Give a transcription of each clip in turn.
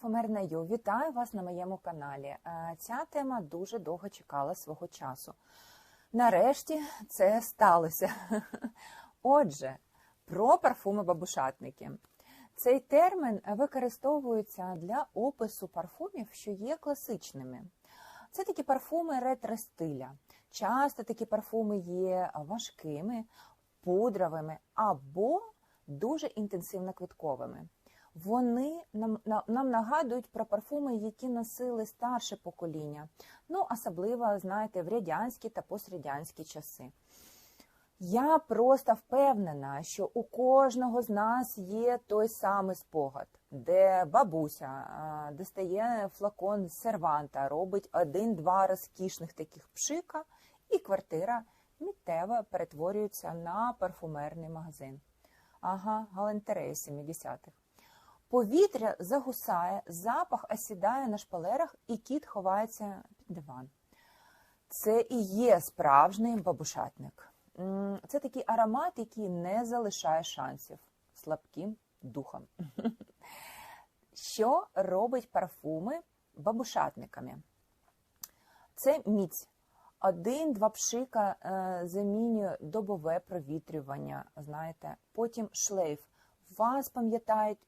парфумерна Ю. Вітаю вас на моєму каналі. Е, Ця тема дуже довго чекала свого часу. Нарешті це сталося. Отже, про парфуми-бабушатники. Цей термін використовується для опису парфумів, що є класичними. Це такі парфуми ретро-стиля. Часто такі парфуми є важкими, пудровими або дуже інтенсивно квітковими. Вони нам, на- нам нагадують про парфуми, які носили старше покоління. Ну, особливо, знаєте, в радянські та пострадянські часи. Я просто впевнена, що у кожного з нас є той самий спогад, де бабуся достає флакон з серванта, робить один-два розкішних таких пшика, і квартира миттєво перетворюється на парфумерний магазин. Ага, галантерея 70-х. Повітря загусає, запах осідає на шпалерах, і кіт ховається під диван. Це і є справжній бабушатник. Це такий аромат, який не залишає шансів слабким духом. Що робить парфуми бабушатниками? Це міць. Один-два пшика е, замінює добове провітрювання, знаєте, потім шлейф. Вас пам'ятають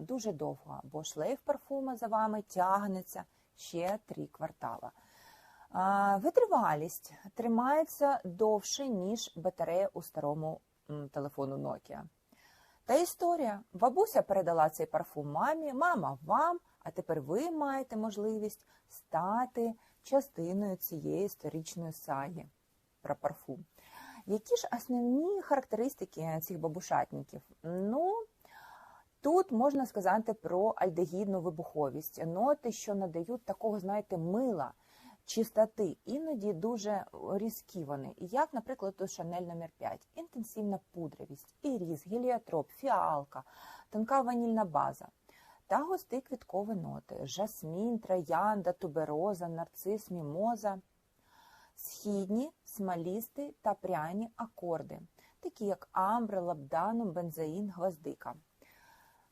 дуже довго, бо шлейф парфума за вами тягнеться ще три квартала. Витривалість тримається довше, ніж батарея у старому телефону Nokia. Та історія. Бабуся передала цей парфум мамі, мама вам, а тепер ви маєте можливість стати частиною цієї історичної саги про парфум. Які ж основні характеристики цих бабушатників? Ну, тут можна сказати про альдегідну вибуховість, ноти, що надають такого, знаєте, мила, чистоти, іноді дуже різкі вони. Як, наприклад, у Шанель номер 5 інтенсивна пудровість, іріз, геліотроп, фіалка, тонка ванільна база. Та густі квіткові ноти: жасмін, троянда, тубероза, нарцис, мімоза східні, смолісті та пряні акорди, такі як амбра, лабданум, бензоїн, гвоздика.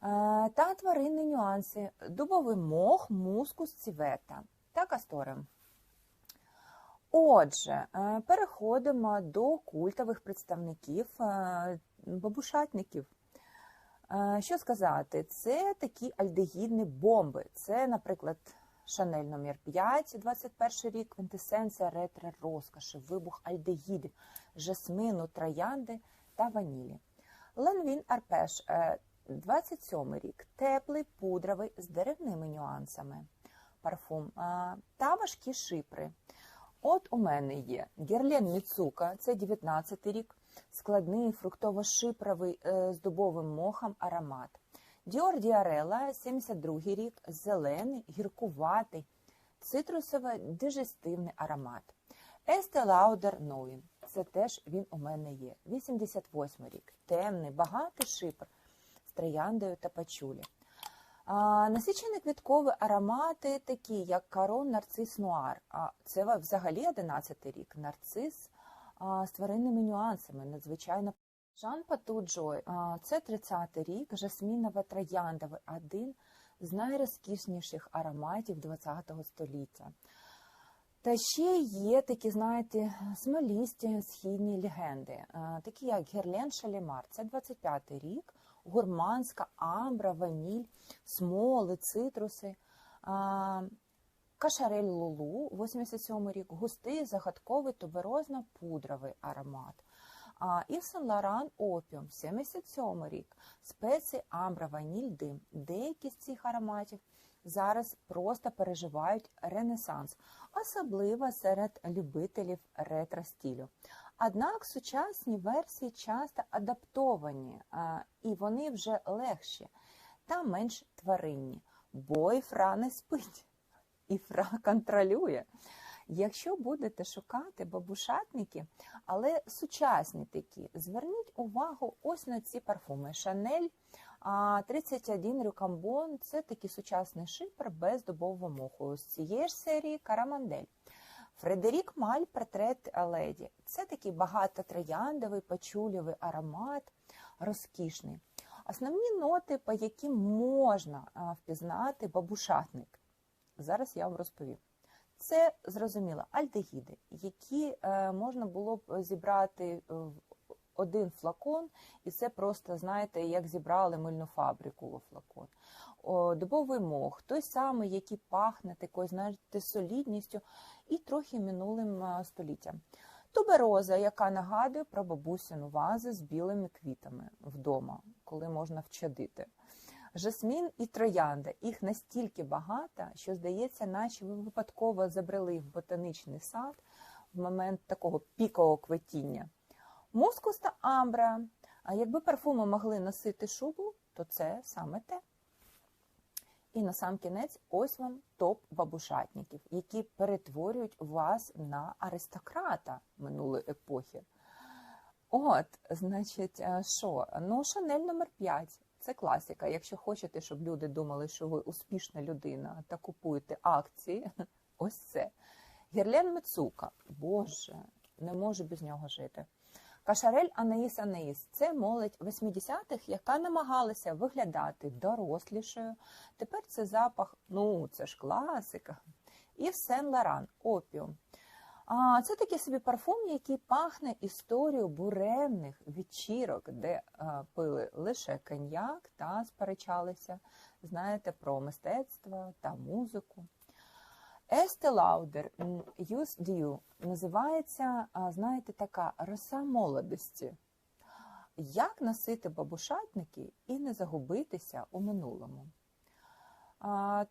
Е, Та тваринні нюанси: дубовий мох, мускус, цівета та касторем. Отже, е, переходимо до культових представників е, бабушатників. Що сказати, це такі альдегідні бомби. Це, наприклад, Шанель номер 5, 21 рік, квінтесенція ретро розкоші, вибух альдегідів, жасмину, троянди та ванілі. Ланвін Арпеш, 27 рік, теплий, пудровий, з деревними нюансами. Парфум та важкі шипри. От у мене є Герлен Міцука, це 19 рік, складний фруктово-шипровий е, з дубовим мохом аромат. Діор Діарела, 72 рік, зелений, гіркуватий, цитрусово-дижестивний аромат. Estee Lauder Новін, це теж він у мене є. 88 рік, темний, багатий шипр трояндою та пачулі. Насичені квіткові аромати, такі як Карон, Нарцис Нуар. А це взагалі 11 рік. Нарцис з тваринними нюансами, надзвичайно. Жан Пату Джой, це 30-й рік, жасміново-трояндовий, один з найрозкішніших ароматів ХХ століття. Та ще є такі, знаєте, смолісті східні легенди, такі як Герлен Шалімар, це 25 рік, гурманська, амбра, ваніль, смоли, цитруси. Кашарель Лулу, 87 рік, густий, загадковий, туберозно-пудровий аромат. А, і Сен Лоран Опіум, 77 рік, спеції амбра, ваніль, дим. Деякі з цих ароматів зараз просто переживають ренесанс, особливо серед любителів ретро-стилю. Однак сучасні версії часто адаптовані, і вони вже легші та менш тваринні, бо і фра не спить, і фра контролює. Якщо будете шукати бабушатники, але сучасні такі, зверніть увагу ось на ці парфуми. Шанель 31 Рюкамбон це такий сучасний шипер без дубового моху. З цієї ж серії Карамандель. Фредерік Маль портрет леді. Це такий багатотрояндовий, пачулєвий аромат, розкішний. Основні ноти, по яким можна впізнати бабушатник. Зараз я вам розповім. Це зрозуміло альдегіди, які е, можна було б зібрати в один флакон, і це просто, знаєте, як зібрали мильну фабрику у флакон. О, Дубовий мох, той самий, який пахне такою, знаєте, солідністю і трохи минулим століттям. Тубероза, яка нагадує про бабусину вази з білими квітами вдома, коли можна вчадити. Жасмін і троянда. Їх настільки багато, що здається, наче ви випадково забрели в ботанічний сад в момент такого пікового квітіння. Мускус та амбра. А якби парфуми могли носити шубу, то це саме те. І на сам кінець ось вам топ бабушатників, які перетворюють вас на аристократа минулої епохи. От, значить, що? Ну, Шанель номер 5 це класика. Якщо хочете, щоб люди думали, що ви успішна людина та купуєте акції, ось це. Герлен Мецука. Боже, не можу без нього жити. Кашарель Анаїс Анаїс це молодь 80-х, яка намагалася виглядати дорослішою. Тепер це запах, ну це ж класика. І Сен Лоран опіум. Це такий собі парфум, який пахне історією буремних вечірок, де пили лише коньяк та сперечалися, знаєте, про мистецтво та музику. Estee Lauder Youth Dew називається, знаєте, така роса молодості. Як носити бабушатники і не загубитися у минулому?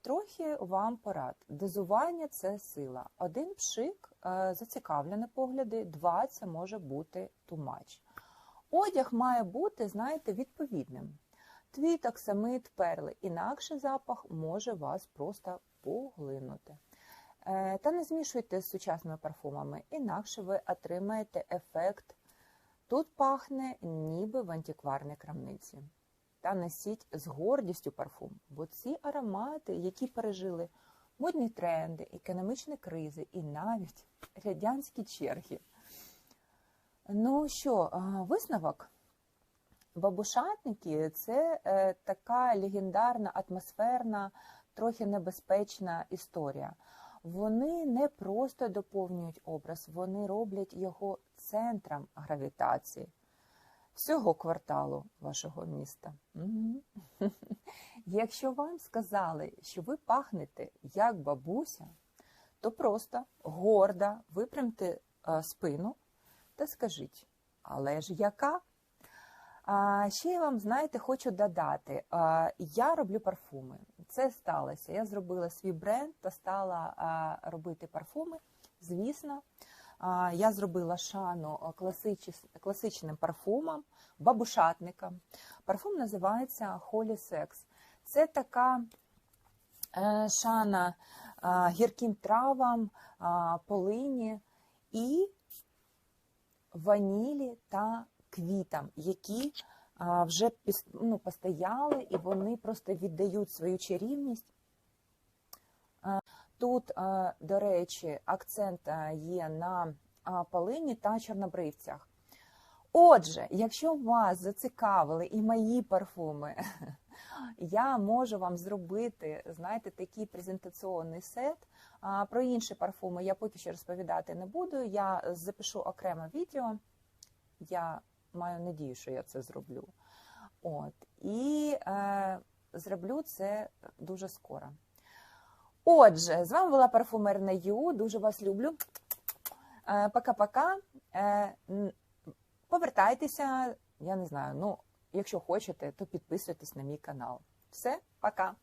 Трохи вам порад. Дозування це сила. Один пшик зацікавлені погляди, два це може бути тумач. Одяг має бути, знаєте, відповідним. Твіт, оксамит, перли, інакше запах може вас просто поглинути. Е, та не змішуйте з сучасними парфумами, інакше ви отримаєте ефект. Тут пахне ніби в антикварній крамниці. Та носіть з гордістю парфум, бо ці аромати, які пережили модні тренди, економічні кризи і навіть радянські черги. Ну що, висновок? Бабушатники це е, така легендарна, атмосферна, трохи небезпечна історія вони не просто доповнюють образ, вони роблять його центром гравітації всього кварталу вашого міста. Якщо вам сказали, що ви пахнете як бабуся, то просто гордо випрямте спину та скажіть, але ж яка? А, Ще я вам, знаєте, хочу додати: а, я роблю парфуми. Це сталося. Я зробила свій бренд та стала а, робити парфуми. Звісно, я зробила шану класичним парфумом, бабушатникам. Парфум називається Holy Sex. Це така е, шана е, гірким травам, е, полині і ванілі та квітам, які вже ну, постояли і вони просто віддають свою чарівність. Тут, до речі, акцент є на полині та чорнобривцях. Отже, якщо вас зацікавили і мої парфуми, я можу вам зробити, знаєте, такий презентаційний сет. Про інші парфуми я поки що розповідати не буду. Я запишу окреме відео. Я маю надію, що я це зроблю. От. І е, зроблю це дуже скоро. Отже, з вами була парфумерна Ю. Дуже вас люблю. Е, Пока-пока. Е, повертайтеся, я не знаю, ну, якщо хочете, то підписуйтесь на мій канал. Все, пока!